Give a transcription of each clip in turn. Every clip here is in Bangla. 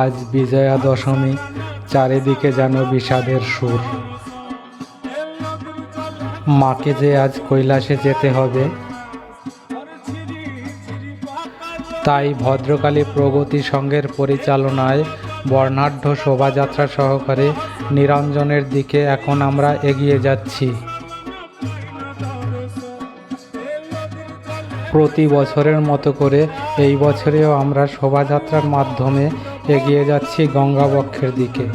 আজ বিজয়া দশমী চারিদিকে যেন বিষাদের সুর। মাকে যে আজ কৈলাসে যেতে হবে, তাই ভদ্রকালী প্রগতি সংঘের পরিচালনায় বর্ণাঢ্য শোভাযাত্রা সহকারে নিরঞ্জনের দিকে এখন আমরা এগিয়ে যাচ্ছি। প্রতি বছরের মতো করে এই বছরেও আমরা শোভাযাত্রার মাধ্যমে এগিয়ে যাচ্ছি গঙ্গাবক্ষের দিকে।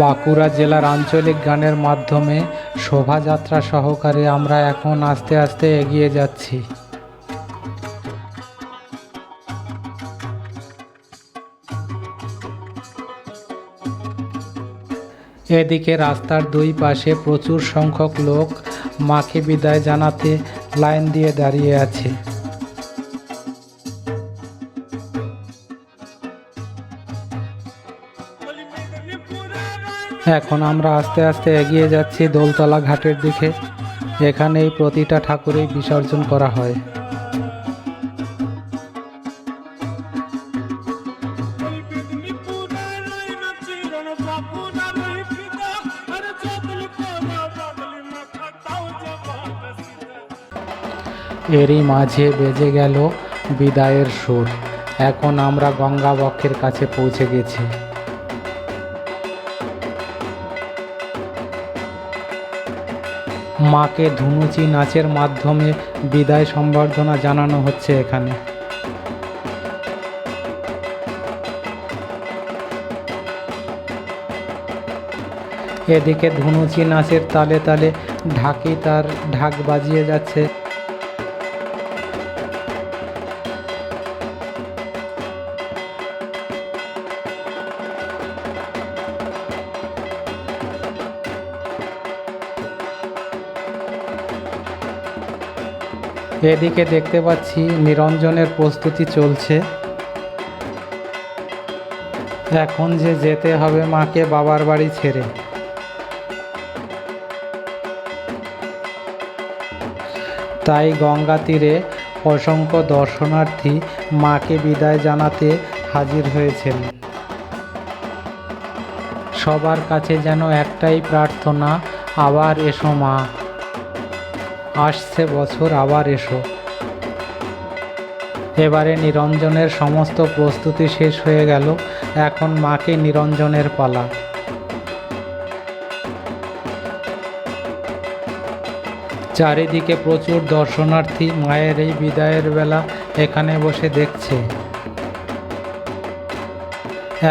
বাঁকুড়া জেলার আঞ্চলিক গানের মাধ্যমে শোভাযাত্রা সহকারে আমরা এখন আস্তে আস্তে এগিয়ে যাচ্ছি। এদিকে রাস্তার দুই পাশে প্রচুর সংখ্যক লোক মাকে বিদায় জানাতে লাইন দিয়ে দাঁড়িয়ে আছে। এখন আমরা আস্তে আস্তে এগিয়ে যাচ্ছি দোলতলা ঘাটের দিকে। এখানেই প্রতিটা ঠাকুরেই বিসর্জন করা হয়। এরই মাঝে বেজে গেল বিদায়ের সুর। এখন আমরা গঙ্গা বক্ষের কাছে পৌঁছে গেছি। মাকে ধুনুচি নাচের মাধ্যমে বিদায় সম্বর্ধনা জানানো হচ্ছে এখানে। এদিকে ধুনুচি নাচের তালে তালে ঢাকি তার ঢাক বাজিয়ে যাচ্ছে। এদিকে দেখতে পাচ্ছি নিরঞ্জনের প্রস্তুতি চলছে। এখন যে যেতে হবে মাকে বাবার বাড়ি ছেড়ে। তাই গঙ্গা তীরে অসংখ্য দর্শনার্থী মাকে বিদায় জানাতে হাজির হয়েছেন। সবার কাছে যেন একটাই প্রার্থনা, আবার এসো মা। আসছে বছর, আবার এসো। এবারে নিরঞ্জনের সমস্ত প্রস্তুতি শেষ হয়ে গেল, এখন মাকে নিরঞ্জনের পালা। চারিদিকে প্রচুর দর্শনার্থী, মায়ের এই বিদায়ের বেলা এখানে বসে দেখছে।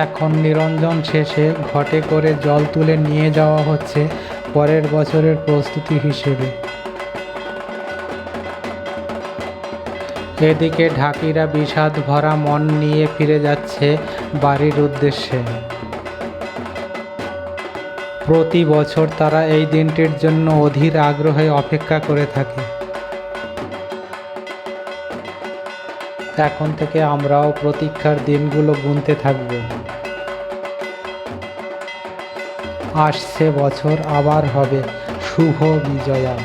এখন নিরঞ্জন শেষে ঘটে করে জল তুলে নিয়ে যাওয়া হচ্ছে পরের বছরের প্রস্তুতি হিসেবে। এদিকে ঢাকিরা বিষাদ ভরা মন নিয়ে ফিরে যাচ্ছে বাড়ির উদ্দেশ্যে। প্রতি বছর তারা এই দিনটির জন্য অধীর আগ্রহে অপেক্ষা করে থাকে। এখন থেকে আমরাও প্রতীক্ষার দিনগুলো গুনতে থাকব। আসছে বছর আবার হবে। শুভ বিজয়া।